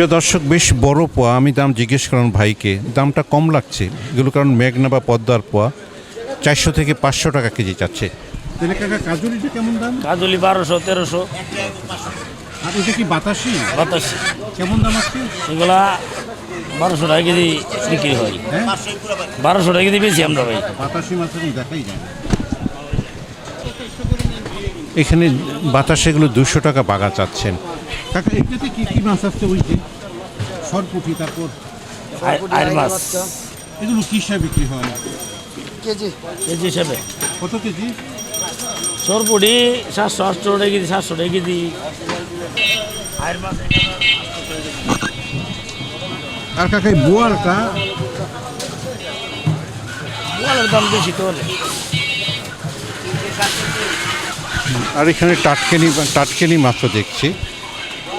প্রিয় দর্শক বেশ বড় পোয়া। আমি দাম জিজ্ঞেস করলাম ভাইকে দামটা কম লাগছে। এগুলো কারণ মেঘনা বা পদ্মার পোয়া। চারশো থেকে পাঁচশো টাকা কেজি চাচ্ছে কেমন দাম? কাজলি বারোশো তেরোশো। আর এটা কি বাতাসি? বাতাস। কেমন দাম আছে? এগুলা বারোশো টাকা কেজি বিক্রি হয়। হ্যাঁ? বারোশো টাকা কেজি বেশি আমরা ভাই বাতাসি মাছ দেখাই যায় এখানে বাতাসেগুলো দুশো টাকা বাগা চাচ্ছেন। কাকা এটাতে কি কি মাছ আছে ওই যে? সরপুটি তারপর মাছ। এগুলো কি হিসাবে বিক্রি হয়? কেজি। হিসাবে। কত কেজি? সরপুটি সাতশো আটশো টাকা কেজি সাতশো টাকা কেজি। আর মাছ। আর কাকা বোয়ালটা বোয়ালের দাম বেশি তো হলে আর এখানে টাটকেনি টাটকেনি মাছও দেখছি।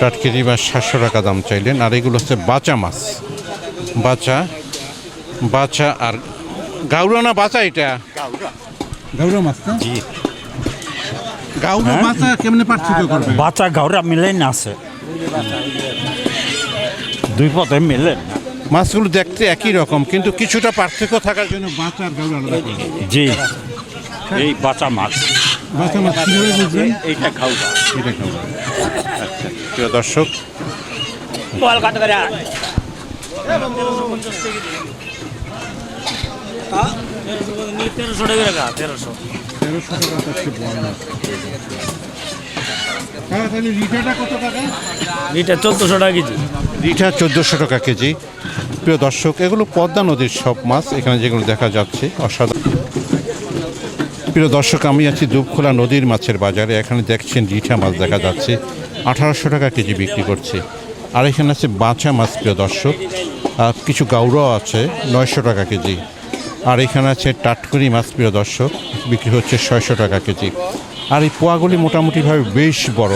টাটকেনি মাছ সাতশো টাকা দাম চাইলেন। আর এগুলো হচ্ছে বাচা মাছ। বাচা বাচা আর গাউরা না বাচা এটা? গাউরা। মাছ না? জি। গাউরা মাছ কেমনে পার্থক্য করবে? বাচ্চা ঘরে মিলেন না আছে। দুই পথে মিলেন না। মাছগুলো দেখতে একই রকম কিন্তু কিছুটা পার্থক্য থাকার জন্য বাচা আর গাউরা আলাদা জি। এই বাচ্চা মাছ। বাচা মাছ কীভাবে বুঝবেন এইটা খাওয়া। এটা গাউরা আচ্ছা প্রিয় দর্শক করে তেরোশো টাকা তেরোশো তেরোশো চোদ্দোশো কেজি চোদ্দোশো টাকা কেজি। প্রিয় দর্শক এগুলো পদ্মা নদীর সব মাছ। এখানে যেগুলো দেখা যাচ্ছে অসাধারণ। প্রিয় দর্শক, আমি আছি দুবখোলা নদীর মাছের বাজারে। এখানে দেখছেন রিঠা মাছ দেখা যাচ্ছে। আঠারোশো টাকা কেজি বিক্রি করছে। আর এখানে আছে বাঁচা মাছ, প্রিয় দর্শক। কিছু গাউরাও আছে, নয়শো টাকা কেজি। আর এখানে আছে টাটকুরি মাছ, প্রিয় দর্শক। বিক্রি হচ্ছে ছয়শো টাকা কেজি। আর এই পোয়াগুলি মোটামুটিভাবে বেশ বড়।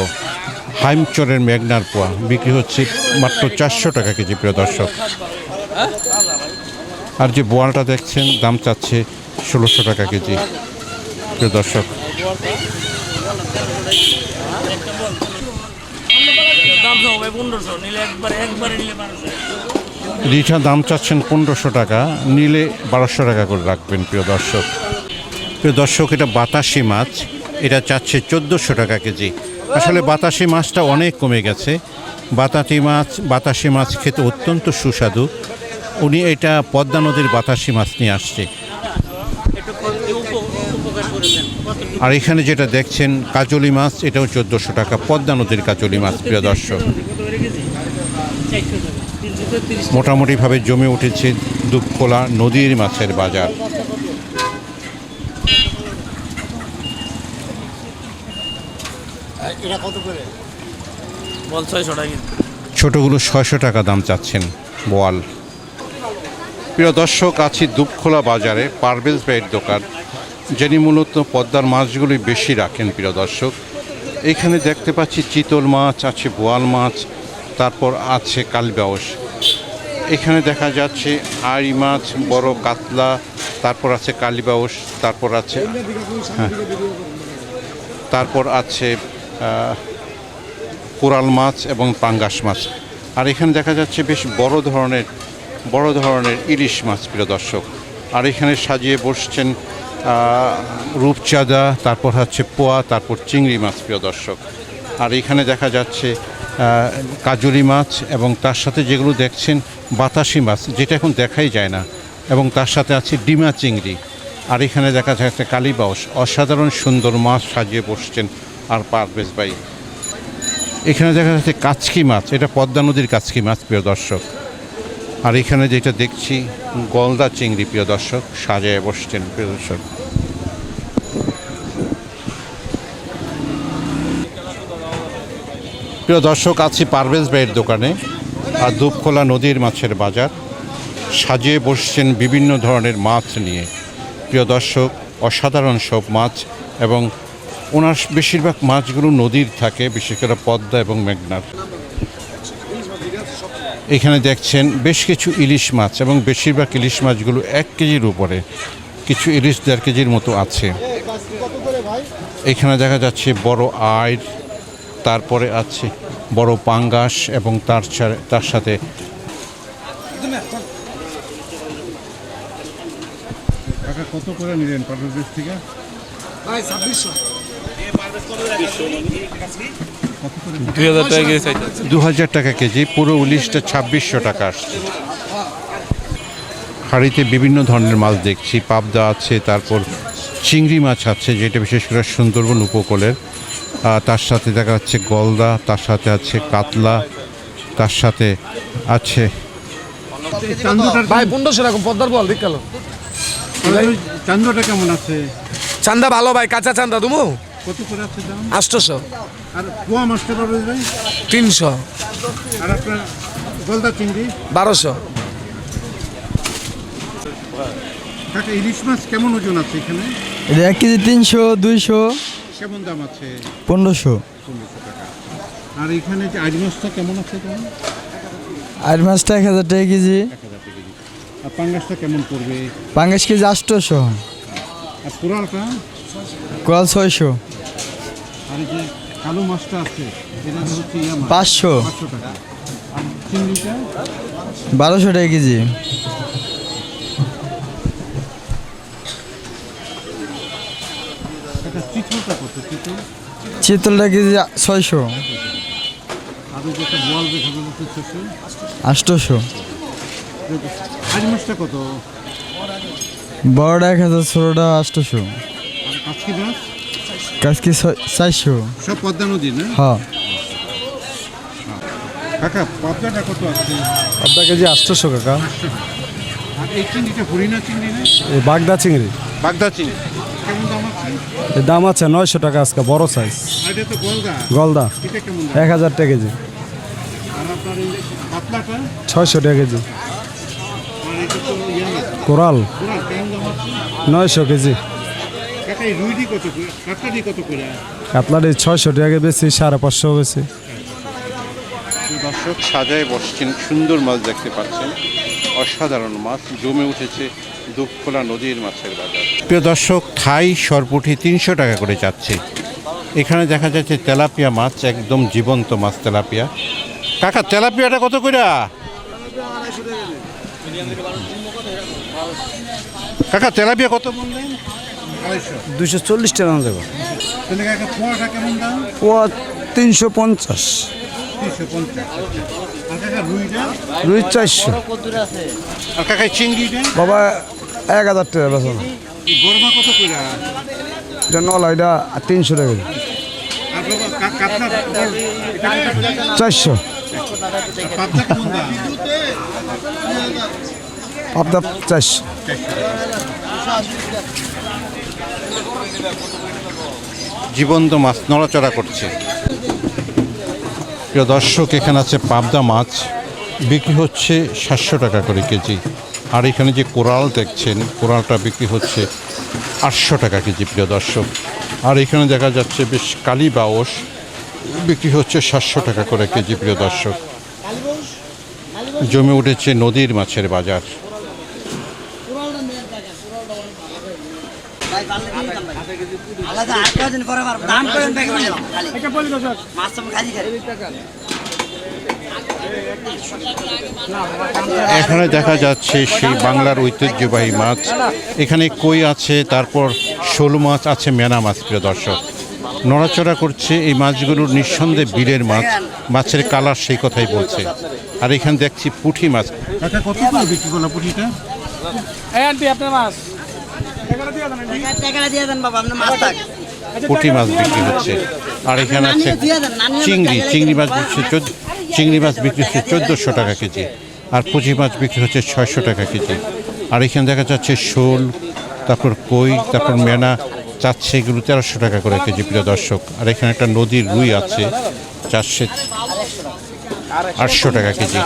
হাইমচরের মেঘনার পোয়া। বিক্রি হচ্ছে মাত্র চারশো টাকা কেজি, প্রিয় দর্শক। আর যে বোয়ালটা দেখছেন, দাম চাচ্ছে ষোলোশো টাকা কেজি। প্রিয় দর্শক। রিঠা, দাম চাচ্ছেন পনেরোশো টাকা, নিলে বারোশো টাকা করে রাখবেন প্রিয় দর্শক। প্রিয় দর্শক, এটা বাতাসি মাছ, এটা চাচ্ছে চোদ্দোশো টাকা কেজি। আসলে বাতাসি মাছটা অনেক কমে গেছে। বাতাতি মাছ, বাতাসি মাছ খেতে অত্যন্ত সুস্বাদু। উনি এটা পদ্মা নদীর বাতাসি মাছ নিয়ে আসছে। আর এখানে যেটা দেখছেন কাজলি মাছ এটাও চোদ্দোশো টাকা। পদ্মা নদীর কাজলি মাছ প্রিয় দর্শক। মোটামুটিভাবে জমে উঠেছে দুপকোলা নদীর মাছের বাজার। ছোটগুলো ছয়শো টাকা দাম চাচ্ছেন বোয়াল। প্রিয় দর্শক আছি দুপখোলা বাজারে পারভেজ ভাইয়ের দোকান। যিনি মূলত পদ্মার মাছগুলি বেশি রাখেন, প্রিয় দর্শক। এখানে দেখতে পাচ্ছি চিতল মাছ, আছে বোয়াল মাছ, তারপর আছে কালবাউস এখানে দেখা যাচ্ছে আড়ি মাছ, বড় কাতলা, তারপর আছে কালিবাউস তারপর আছে হ্যাঁ তারপর আছে কোরাল মাছ এবং পাঙ্গাস মাছ। আর এখানে দেখা যাচ্ছে বেশ বড় ধরনের বড় ধরনের ইলিশ মাছ, প্রিয় দর্শক। আর এখানে সাজিয়ে বসছেন রূপচাঁদা, তারপর হচ্ছে পোয়া, তারপর চিংড়ি মাছ, প্রিয় দর্শক। আর এখানে দেখা যাচ্ছে কাজুরি মাছ এবং তার সাথে যেগুলো দেখছেন, বাতাসি মাছ, যেটা এখন দেখাই যায় না। এবং তার সাথে আছে ডিমা চিংড়ি। আর এখানে দেখা যাচ্ছে কালীবাউস অসাধারণ সুন্দর মাছ সাজিয়ে বসছেন আর পারভেজ ভাই। এখানে দেখা যাচ্ছে কাচকি মাছ। এটা পদ্মা নদীর কাচকি মাছ, প্রিয় দর্শক। আর এখানে যেটা দেখছি, গলদা চিংড়ি, প্রিয় দর্শক, সাজায় বসছেন, প্রিয় দর্শক। প্রিয় দর্শক, আছি পারভেজ ভাইয়ের দোকানে, আর দুপখোলা নদীর মাছের বাজার। সাজিয়ে বসছেন বিভিন্ন ধরনের মাছ নিয়ে। প্রিয় দর্শক, অসাধারণ সব মাছ এবং ওনার বেশিরভাগ মাছগুলো নদীর থাকে, বিশেষ করে পদ্মা এবং মেঘনার। এখানে দেখছেন বেশ কিছু ইলিশ মাছ এবং বেশিরভাগ ইলিশ মাছগুলো এক কেজির উপরে। কিছু ইলিশ দেড় কেজির মতো আছে। এখানে দেখা যাচ্ছে বড় আয় তারপরে আছে বড় পাঙ্গাস এবং তার তার সাথে কত করে নিলেন পাটুর থেকে? দু হাজার টাকা কেজি পুরো উলিশটা ছাব্বিশশো টাকা আসছে। হাড়িতে বিভিন্ন ধরনের মাছ দেখছি পাবদা আছে তারপর চিংড়ি মাছ আছে যেটা বিশেষ করে সুন্দরবন উপকূলের। তার সাথে দেখা যাচ্ছে গলদা তার সাথে আছে কাতলা তার সাথে আছে ভাই এরকম পদ্মার বল দেখ চান্দটা কেমন আছে? চান্দা ভালো ভাই কাঁচা চান্দা তুমি কত করে আছে দাম? আটশোশো। আর পোয়া মাছটা পাবে ভাই? তিনশো। আর আপনার গলদা চিংড়ি? বারোশো। কাকা ইলিশ মাছ কেমন ওজন আছে এখানে? এটা এক কেজি তিনশো দুইশো কেমন দাম আছে? পনেরোশো। পনেরোশো টাকা। আর এখানে যে আড়ি মাছটা কেমন আছে মাছটা এক হাজার টাকা কেজি। এক হাজার টাকা কেজি। আর পাঙ্গাসটা কেমন পড়বে? পাঙ্গাস কেজি আটশোশো। আর কোরালটা? কোয়াল ছয়শো। আর এই যে কালো মাছটা আছে এটা হচ্ছে পাঁচশো। পাঁচশো টাকা। আর চিংড়িটা? বারোশো টাকা কেজি। এটা চিতলটা কত চিতল চিতলটা কেজি ছয়শো। আটশোশো আড়ি মাছটা কত বড়টা এক হাজার ছোটোটা মাছ কাজকে চারশো। সব পদ্মা নদী না? হ্যাঁ। কাকা পদ্মাটা কত আছে? আধা কেজি আটশোশো কাকা। আর এই চিংড়িটা হরিণা চিংড়ি না? বাগদা চিংড়ি। বাগদা চিংড়ি। দাম আছে নয়শো টাকা আজকে বড় সাইজ গলদা। এক হাজার টাকা কেজি। ছয়শো টাকা কেজি। ইয়া কোরাল। নয়শো কেজি। কাতলাটি ছয়শো টাকা বেশি সাড়ে পাঁচশো বেশি। দর্শক সাজায় বসছেন সুন্দর মাছ দেখতে পাচ্ছেন। অসাধারণ মাছ জমে উঠেছে দুপখোলা নদীর মাছের বাজার। প্রিয় দর্শক থাই সরপুটি তিনশো টাকা করে যাচ্ছে। এখানে দেখা যাচ্ছে তেলাপিয়া মাছ একদম জীবন্ত মাছ তেলাপিয়া। কাকা তেলাপিয়াটা কত করে কাকা তেলাপিয়া কত বললেন দুশো চল্লিশ টাকা দেবো। তাহলে কাকা পোয়াটা কেমন দাম? পোয়া তিনশো পঞ্চাশ। তিনশো পঞ্চাশ। রুই চারশো। আর কাকা চিংড়িটা? বাবা এক হাজার টাকা বেছো না এই গরমা কত করে? এটা নলা এটা তিনশো টাকা? চারশো। আপনার চারশো। জীবন্ত মাছ নড়াচড়া করছে। প্রিয় দর্শক, এখানে আছে পাবদা মাছ, বিক্রি হচ্ছে সাতশো টাকা করে কেজি। আর এখানে যে কোরাল দেখছেন, কোরালটা বিক্রি হচ্ছে আটশো টাকা কেজি, প্রিয় দর্শক। আর এখানে দেখা যাচ্ছে বেশ কালী বাউস বিক্রি হচ্ছে সাতশো টাকা করে কেজি, প্রিয় দর্শক। জমে উঠেছে নদীর মাছের বাজার। আলাদা আট দিন পরে পারব দাম করেন ব্যাগ মাছ তো খালি খালি। এখানে দেখা যাচ্ছে সেই বাংলার ঐতিহ্যবাহী মাছ। এখানে কই আছে তারপর শোল মাছ আছে মেনা মাছ প্রিয় দর্শক। নড়াচড়া করছে এই মাছগুলোর নিঃসন্দেহে বিলের মাছ। মাছের কালার সেই কথাই বলছে। আর এখানে দেখছি পুঁটি মাছ। কত বিক্রি করল পুঁটিটা বাবা আপনার মাছ। পুঁটি মাছ বিক্রি হচ্ছে। আর এখানে আছে চিংড়ি। চিংড়ি মাছ বিক্রি হচ্ছে চোদ্দ চিংড়ি মাছ বিক্রি হচ্ছে চোদ্দোশো টাকা কেজি। আর পুঁটি মাছ বিক্রি হচ্ছে ছয়শো টাকা কেজি। আর এখানে দেখা যাচ্ছে শোল তারপর কই তারপর মেনা চাচ্ছে এগুলো তেরোশো টাকা করে কেজি প্রিয় দর্শক। আর এখানে একটা নদীর রুই আছে চারশো আটশো টাকা কেজি।